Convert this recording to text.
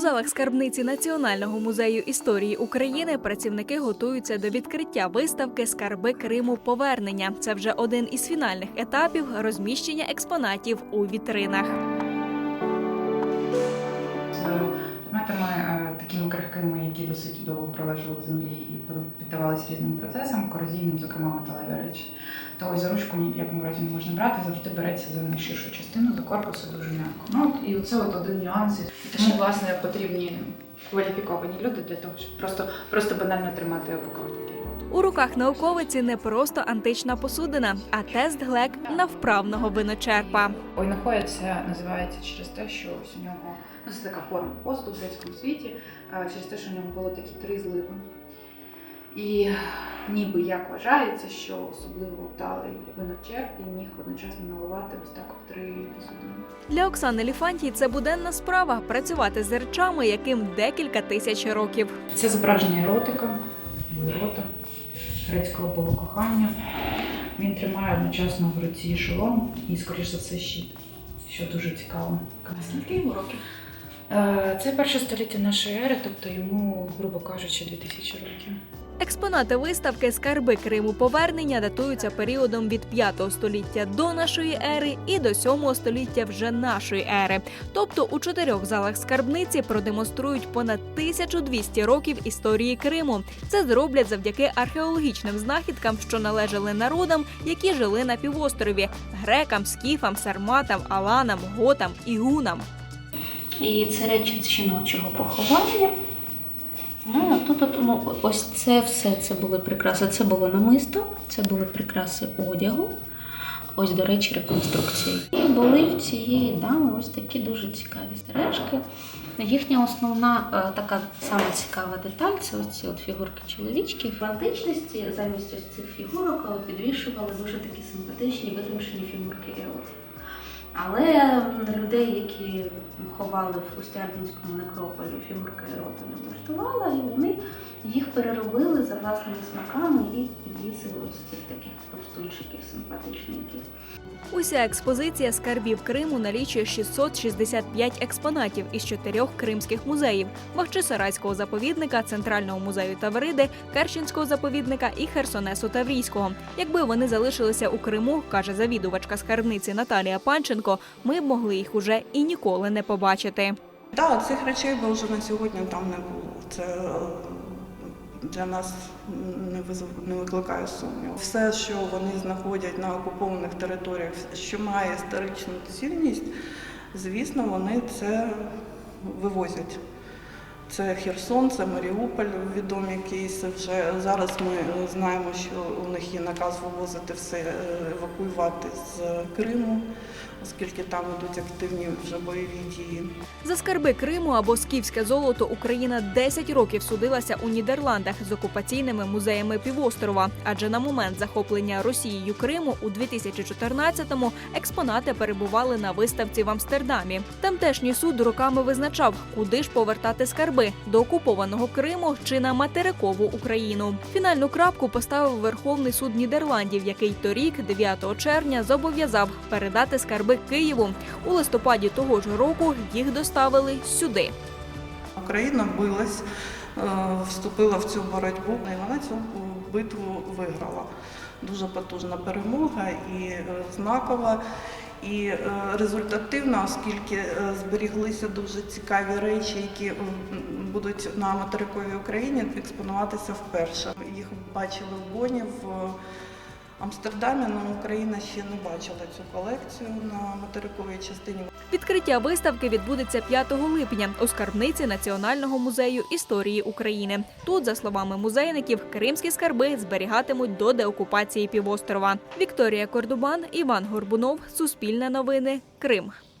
залах скарбниці Національного музею історії України працівники готуються до відкриття виставки Скарби Криму повернення. Це вже один із фінальних етапів розміщення експонатів у вітринах. Предметами е, такими крихкими, які досить довго пролежали в землі і піддавалися різним процесам, корозійним, зокрема металеві речі. То ось за ручку ні в якому разі не можна брати, завжди береться за найширшу частину, за корпусу дуже м'яко. Ну і оце от один нюанс. Тому власне потрібні кваліфіковані люди для того, щоб просто, просто банально тримати такий. У руках науковиці не просто антична посудина, а тест глек на вправного виночерпа. Ойнохоя це називається через те, що ось у нього ну, це така форма посту в грецькому світі, через те, що у нього було такі три зливи. І ніби як вважається, що особливо вдалий виночерп і міг одночасно наливати ось так в три посудини. Для Оксани Ліфантій це буденна справа працювати з речами, яким декілька тисяч років. Це зображення еротика, грецького богу кохання. Він тримає одночасно в руці шолом і, скоріш за все, щит, що дуже цікаво. Скільки йому років? Е, Це перше століття нашої ери, тобто йому, грубо кажучи, 2000 років. Експонати виставки Скарби Криму повернення датуються періодом від 5 століття до нашої ери і до 7 століття вже нашої ери. Тобто у чотирьох залах скарбниці продемонструють понад 1200 років історії Криму. Це зроблять завдяки археологічним знахідкам, що належали народам, які жили на півострові грекам, скіфам, сарматам, аланам, готам і гунам. І це речі жіночого поховання. Ну, тут от, ну, ось це все це були прикраси. Це було намисто, це були прикраси одягу. Ось, до речі, реконструкції. І були в цієї дами ось такі дуже цікаві сережки. Їхня основна е, така саме цікава деталь це ось ці от фігурки чоловічків. В античності замість ось цих фігурок е, підвішували дуже такі симпатичні витончені фігурки еротів. Але людей, які ховали в Устярдинському некрополі фігурки ерота не влаштувала, і вони їх переробили за власними смаками і підвісили ось цих таких товстунчиків симпатичненьких. Уся експозиція скарбів Криму налічує 665 експонатів із чотирьох кримських музеїв: Бахчисарайського заповідника, Центрального музею Тавриди, Керченського заповідника і Херсонесу Таврійського. Якби вони залишилися у Криму, каже завідувачка скарбниці Наталія Панченко, ми б могли їх уже і ніколи не побачити. Так, цих речей би вже на сьогодні там не було. Це для нас не не викликає сумніву. Все, що вони знаходять на окупованих територіях, що має історичну цінність, звісно, вони це вивозять. Це Херсон, це Маріуполь, відомі кейси. Вже зараз ми знаємо, що у них є наказ вивозити все, е, евакуювати з Криму, оскільки там йдуть активні вже бойові дії. За скарби Криму або скіфське золото Україна 10 років судилася у Нідерландах з окупаційними музеями півострова. Адже на момент захоплення Росією Криму у 2014-му експонати перебували на виставці в Амстердамі. Тамтешній суд роками визначав, куди ж повертати скарби до окупованого Криму чи на материкову Україну. Фінальну крапку поставив Верховний суд Нідерландів, який торік, 9 червня, зобов'язав передати скарби Києву. У листопаді того ж року їх доставили сюди. Україна билась, е, вступила в цю боротьбу, і вона цю битву виграла. Дуже потужна перемога і е, знакова, і результативно, оскільки е, зберіглися дуже цікаві речі, які будуть на материковій Україні експонуватися вперше. Їх бачили в Боні в Амстердамі, але Україна ще не бачила цю колекцію на материковій частині. Відкриття виставки відбудеться 5 липня у скарбниці Національного музею історії України. Тут, за словами музейників, кримські скарби зберігатимуть до деокупації півострова. Вікторія Кордубан, Іван Горбунов, Суспільне новини, Крим.